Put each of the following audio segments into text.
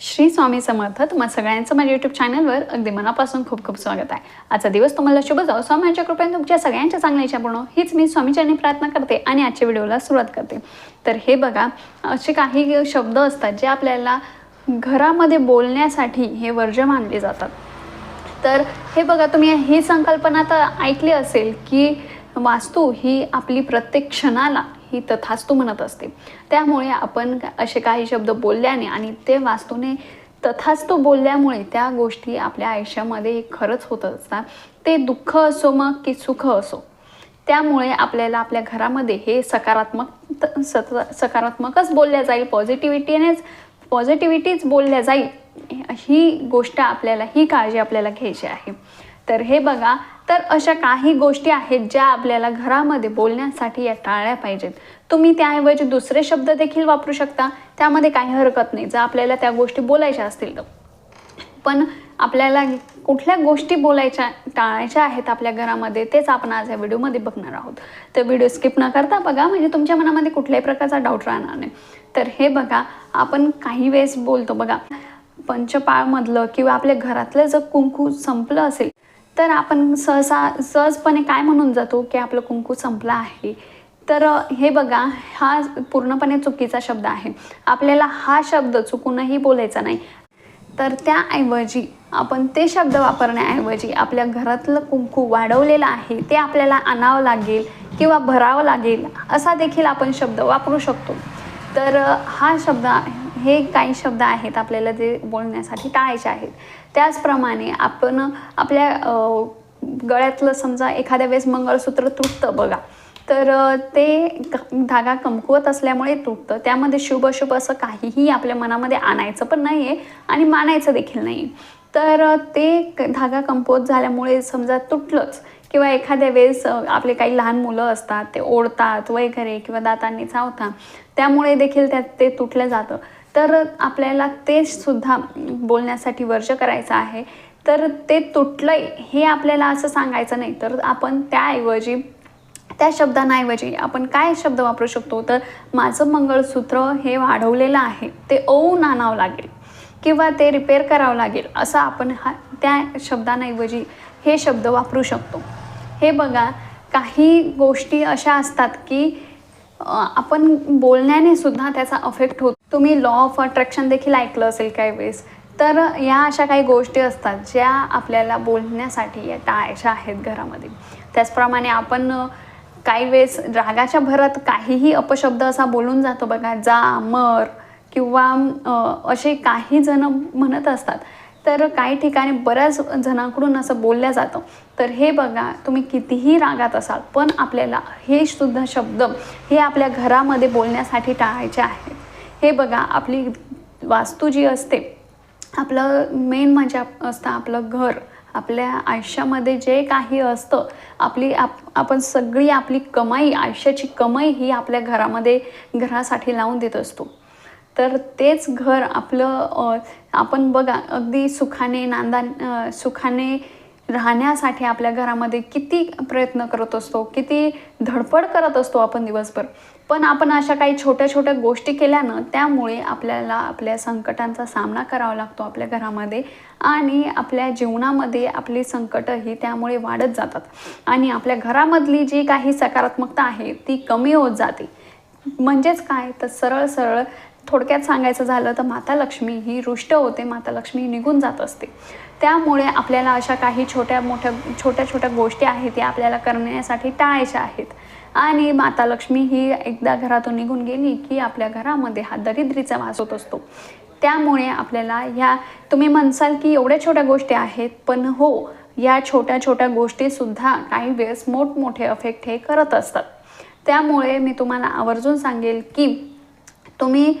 श्री स्वामी समर्थ तुम्हा सगळ्यांचं माझ्या यूट्यूब चॅनलवर अगदी मनापासून खूप खूप स्वागत आहे. आजचा दिवस तुम्हाला शुभ जाऊ स्वामींच्या कृपेने तुमच्या सगळ्यांच्या चांगल्या इच्छा पूर्ण हीच मी स्वामीचरणी प्रार्थना करते आणि आजच्या व्हिडिओला सुरुवात करते. तर हे बघा असे काही शब्द असतात जे आपल्याला घरामध्ये बोलण्यासाठी हे वर्ज्य मानले जातात. तर हे बघा तुम्ही ही संकल्पना तर ऐकली असेल की वास्तू ही आपली प्रत्येक क्षणाला ही तथास्तू म्हणत असते. त्यामुळे आपण असे काही शब्द बोलल्याने आणि ते वास्तूने तथास्तू बोलल्यामुळे त्या गोष्टी आपल्या आयुष्यामध्ये खरंच होत असतात. ते दुःख असो मग की सुख असो त्यामुळे आपल्याला आपल्या घरामध्ये हे सकारात्मक सत सकारात्मकच बोलल्या जाईल. पॉझिटिव्हिटीनेच पॉझिटिव्हिटीच बोलल्या जाईल. ही गोष्ट आपल्याला ही काळजी आपल्याला घ्यायची आहे. तर हे बघा तर अशा काही गोष्टी आहेत ज्या आपल्याला घरामध्ये बोलण्यासाठी या टाळल्या पाहिजेत. तुम्ही त्याऐवजी दुसरे शब्द देखील वापरू शकता. त्यामध्ये काही हरकत नाही. जर आपल्याला त्या गोष्टी बोलायच्या असतील तर. पण आपल्याला कुठल्या गोष्टी बोलायच्या टाळायच्या आहेत आपल्या घरामध्ये तेच आपण आज या व्हिडिओमध्ये बघणार आहोत. तर व्हिडिओ स्किप न करता बघा म्हणजे तुमच्या मनामध्ये कुठल्याही प्रकारचा डाऊट राहणार नाही. तर हे बघा आपण काही वेळेस बोलतो बघा पंचपाळमधलं किंवा आपल्या घरातलं जर कुंकू संपलं असेल तर आपण सहसा सहजपणे काय म्हणून जातो की आपलं कुंकू संपलं आहे? तर हे बघा हा पूर्णपणे चुकीचा शब्द आहे. आपल्याला हा शब्द चुकूनही बोलायचा नाही. तर त्याऐवजी आपण ते शब्द वापरण्याऐवजी आपल्या घरातलं कुंकू वाढवलेलं आहे ते आपल्याला आणावं लागेल किंवा भरावं लागेल असा देखील आपण शब्द वापरू शकतो. तर हा शब्द हे काही शब्द आहेत आपल्याला ते बोलण्यासाठी टाळायचे आहेत. त्याचप्रमाणे आपण आपल्या गळ्यातलं समजा एखाद्या वेळेस मंगळसूत्र तुटतं बघा तर ते धागा कमकुवत असल्यामुळे तुटतं. त्यामध्ये शुभ अशुभ असं काहीही आपल्या मनामध्ये आणायचं पण नाही आहे आणि मानायचं देखील नाही तर ते क- धागा कमकुवत झाल्यामुळे समजा तुटलंच किंवा एखाद्या वेळेस आपले काही लहान मुलं असतात ते ओढतात वगैरे किंवा दातांनी चावतात त्यामुळे देखील त्यात ते तुटलं जातं. तर आपल्याला ते सुद्धा बोलण्यासाठी वर्ष करायचं आहे. तर ते तुटलंय हे आपल्याला असं सांगायचं नाही. तर आपण त्याऐवजी त्या शब्दांऐवजी आपण काय शब्द वापरू शकतो? तर माझं मंगळसूत्र हे वाढवलेलं आहे. ते ओवून आणावं लागेल किंवा ते रिपेअर करावं लागेल असं आपण हा त्या शब्दांऐवजी हे शब्द वापरू शकतो. हे बघा काही गोष्टी अशा असतात की आपण बोलण्याने सुद्धा त्याचा अफेक्ट होतो. तुम्ही लॉ ऑफ अट्रॅक्शन देखील ऐकलं असेल काही वेळेस तर या अशा काही गोष्टी असतात ज्या आपल्याला बोलण्यासाठी या टाळायच्या आहेत घरामध्ये. त्याचप्रमाणे आपण काही वेळेस रागाच्या भरात काहीही अपशब्द असा बोलून जातो बघा जा मर किंवा असे काही जण म्हणत असतात. तर काही ठिकाणी बऱ्याच जणांकडून असं बोलल्या जातं. तर हे बघा तुम्ही कितीही रागात असाल पण आपल्याला हे सुद्धा शब्द हे आपल्या घरामध्ये बोलण्यासाठी टाळायचे आहेत. हे बघा आपली वास्तू जी असते आपलं मेन म्हणजे आप- असतं आपलं घर आपल्या आयुष्यामध्ये जे काही असतं आपली आप आपण सगळी आपली कमाई आयुष्याची कमाई ही आपल्या घरामध्ये घरासाठी लावून देत असतो. तर तेच घर आपलं आपण बघा अगदी सुखाने नांदा सुखाने राहण्यासाठी आपल्या घरामध्ये किती प्रयत्न करत असतो किती धडपड करत असतो आपण दिवसभर. पण आपण अशा काही छोट्या छोट्या गोष्टी केल्यानं त्यामुळे आपल्याला आपल्या संकटांचा सामना करावा लागतो आपल्या घरामध्ये आणि आपल्या जीवनामध्ये आपली संकटं ही त्यामुळे वाढत जातात. आणि आपल्या घरामधली जी काही सकारात्मकता आहे ती कमी होत जाते. म्हणजेच काय? तर सरळ सरळ थोडक्यात सांगायचं झालं तर माता लक्ष्मी ही रुष्ट होते माता लक्ष्मी निघून जात असते. त्यामुळे आपल्याला अशा काही छोट्या मोठ्या छोट्या छोट्या गोष्टी आहेत त्या आपल्याला करण्यासाठी टाळायच्या आहेत. आणि माता लक्ष्मी ही एकदा घरातून निघून गेली की आपल्या घरामध्ये हा दरिद्रीचा वास होत असतो. त्यामुळे आपल्याला ह्या तुम्ही म्हणसाल की एवढ्या छोट्या गोष्टी आहेत पण हो या छोट्या छोट्या गोष्टीसुद्धा काही वेळेस मोठमोठे अफेक्ट हे करत असतात. त्यामुळे मी तुम्हाला आवर्जून सांगेल की तुम्ही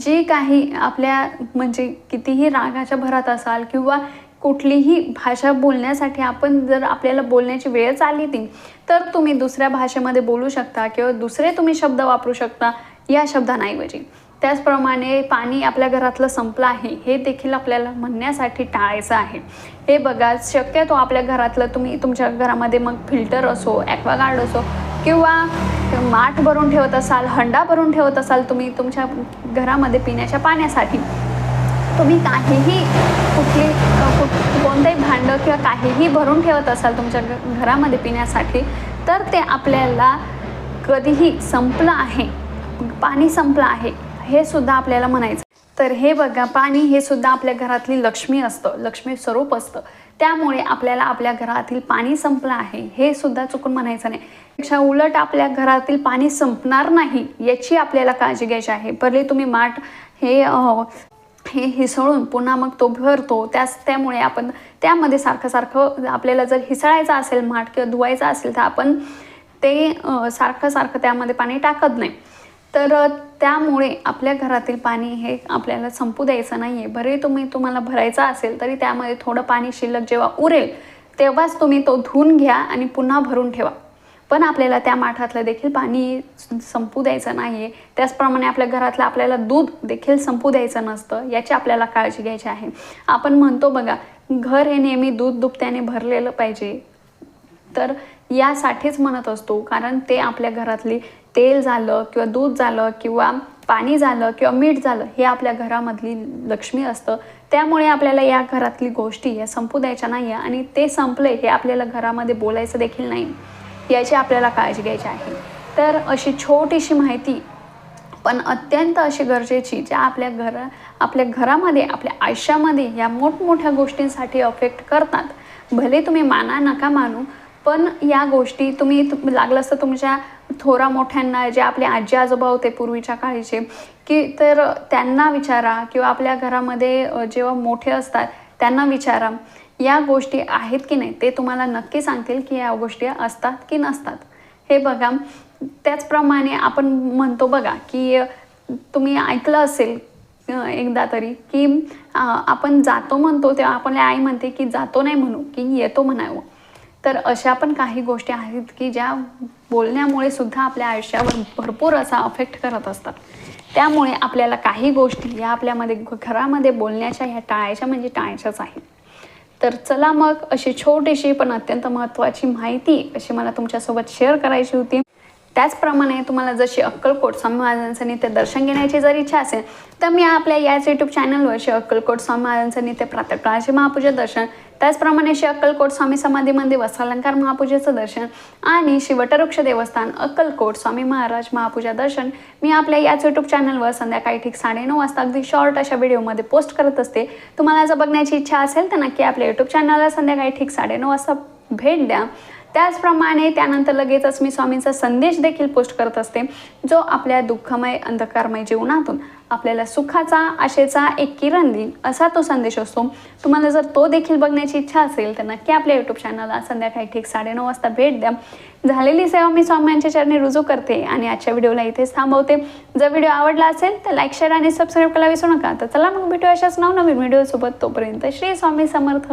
जी काही आपल्या म्हणजे कितीही रागाच्या भरात असाल किंवा कुठलीही भाषा बोलण्यासाठी आपण जर आपल्याला बोलण्याची वेळच आली ती तर तुम्ही दुसऱ्या भाषेमध्ये बोलू शकता किंवा दुसरे तुम्ही शब्द वापरू शकता या शब्दांऐवजी. त्याचप्रमाणे पाणी आपल्या घरातलं संपलं आहे हे देखील आपल्याला म्हणण्यासाठी टाळायचं आहे. हे बघा शक्यतो आपल्या घरातलं तुम्ही तुमच्या घरामध्ये मग फिल्टर असो ॲक्वागार्ड असो किंवा माठ भरून ठेवत असाल हंडा भरून ठेवत असाल तुम्ही तुमच्या घरामध्ये पिण्याच्या पाण्यासाठी तुम्ही काहीही कुठली कुठ कोणतंही भांडं किंवा काहीही भरून ठेवत असाल तुमच्या घ घरामध्ये पिण्यासाठी तर ते आपल्याला कधीही संपलं आहे पाणी संपलं आहे हे सुद्धा आपल्याला म्हणायचं. तर हे बघा पाणी हे सुद्धा आपल्या घरातली लक्ष्मी असतं लक्ष्मी स्वरूप असतं. त्यामुळे आपल्याला आपल्या घरातील पाणी संपलं आहे हे सुद्धा चुकून म्हणायचं नाही. पेक्षा उलट आपल्या घरातील पाणी संपणार नाही याची आपल्याला काळजी घ्यायची आहे. पहिले तुम्ही माठ हे हे हिसळून पुन्हा मग तो भरतो त्याच त्यामुळे आपण त्यामध्ये सारखं सारखं आपल्याला जर हिसळायचं असेल माठ किंवा धुवायचं असेल तर आपण ते सारखं सारखं त्यामध्ये पाणी टाकत नाही. तर त्यामुळे आपल्या घरातील पाणी हे आपल्याला संपू द्यायचं नाही आहे भरे तुम्ही तुम्हाला भरायचं असेल तरी त्यामध्ये थोडं पाणी शिल्लक जेव्हा उरेल तेव्हाच तुम्ही तो धुवून घ्या आणि पुन्हा भरून ठेवा. पण आपल्याला त्या माठातलं देखील पाणी संपू द्यायचं नाही आहे त्याचप्रमाणे आपल्या घरातलं आपल्याला दूध देखील संपू द्यायचं नसतं याची आपल्याला काळजी घ्यायची आहे. आपण म्हणतो बघा घर हे नेहमी दूध दुभत्याने भरलेलं पाहिजे. तर यासाठीच म्हणत असतो कारण ते आपल्या घरातली तेल झालं किंवा दूध झालं किंवा पाणी झालं किंवा मीठ झालं हे आपल्या घरामधली लक्ष्मी असतं. त्यामुळे आपल्याला या घरातली गोष्टी या संपू द्यायच्या नाही आहे आणि ते संपले हे आपल्याला घरामध्ये बोलायचं देखील नाही. याची आपल्याला काळजी घ्यायची आहे. तर अशी छोटीशी माहिती पण अत्यंत अशी गरजेची ज्या आपल्या घरा आपल्या घरामध्ये आपल्या आयुष्यामध्ये या मोठमोठ्या गोष्टींसाठी अफेक्ट करतात. भले तुम्ही माना नका मानू पण या गोष्टी तुम्ही लागलं असतं तुमच्या थोरा मोठ्यांना जे आपले आजी आजोबा होते पूर्वीच्या काळीचे की तर त्यांना विचारा किंवा आपल्या घरामध्ये जेव्हा मोठे असतात त्यांना विचारा या गोष्टी आहेत की नाही? ते तुम्हाला नक्की सांगतील की या गोष्टी असतात की नसतात. हे बघा त्याचप्रमाणे आपण म्हणतो बघा की तुम्ही ऐकलं असेल एकदा तरी की आपण जातो म्हणतो तेव्हा आपल्या आई म्हणते की जातो नाही म्हणू की येतो म्हणावं. तर अशा पण काही गोष्टी आहेत की ज्या बोलण्यामुळे सुद्धा आपल्या आयुष्यावर भरपूर असा अफेक्ट करत असतात. त्यामुळे आपल्याला काही गोष्टी या आपल्यामध्ये घरामध्ये बोलण्याच्या ह्या टाळायच्या म्हणजे टाळायच्याच आहेत. तर चला मग अशी छोटीशी पण अत्यंत महत्त्वाची माहिती अशी मला तुमच्यासोबत शेअर करायची होती. त्याचप्रमाणे तुम्हाला जशी अक्कलकोट स्वामी महाराजांचं नित्य दर्शन घेण्याची जर इच्छा असेल तर मी आपल्या याच यूट्यूब चॅनलवर श्री अक्कलकोट स्वामी महाराजांचं नित्य प्रातःकाळचे महापूजा दर्शन त्याचप्रमाणे श्री अक्कलकोट स्वामी समाधी मंदिर वस्त्रालंकार महापूजेचं दर्शन आणि श्री वटवृक्ष देवस्थान अक्कलकोट स्वामी महाराज महापूजा दर्शन मी आपल्या याच यूट्यूब चॅनलवर संध्याकाळी ठीक साडेनऊ वाजता अगदी शॉर्ट अशा व्हिडिओमध्ये पोस्ट करत असते. तुम्हाला जर बघण्याची इच्छा असेल तर नक्की आपल्या यूट्यूब चॅनलला संध्याकाळी ठीक साडेनऊ वाजता भेट द्या. त्याचप्रमाणे त्यानंतर लगेचच मी स्वामींचा संदेश देखील पोस्ट करत असते जो आपल्या दुःखमय अंधकारमय जीवनातून आपल्याला सुखाचा आशेचा एक किरण देईल असा तो संदेश असतो. तुम्हाला जर तो देखील बघण्याची इच्छा असेल तर नक्की आपल्या यूट्यूब चॅनलला संध्याकाळी ठीक साडेनऊ वाजता भेट द्या. झालेली सेवा मी स्वामींच्या चरणी रुजू करते आणि आजच्या व्हिडिओला इथेच थांबवते. जर व्हिडिओ आवडला असेल तर लाईक शेअर आणि सबस्क्राईब करायला विसरू नका. तर चला मग भेटू अशाच नवनवीन व्हिडिओसोबत. तोपर्यंत श्री स्वामी समर्थ.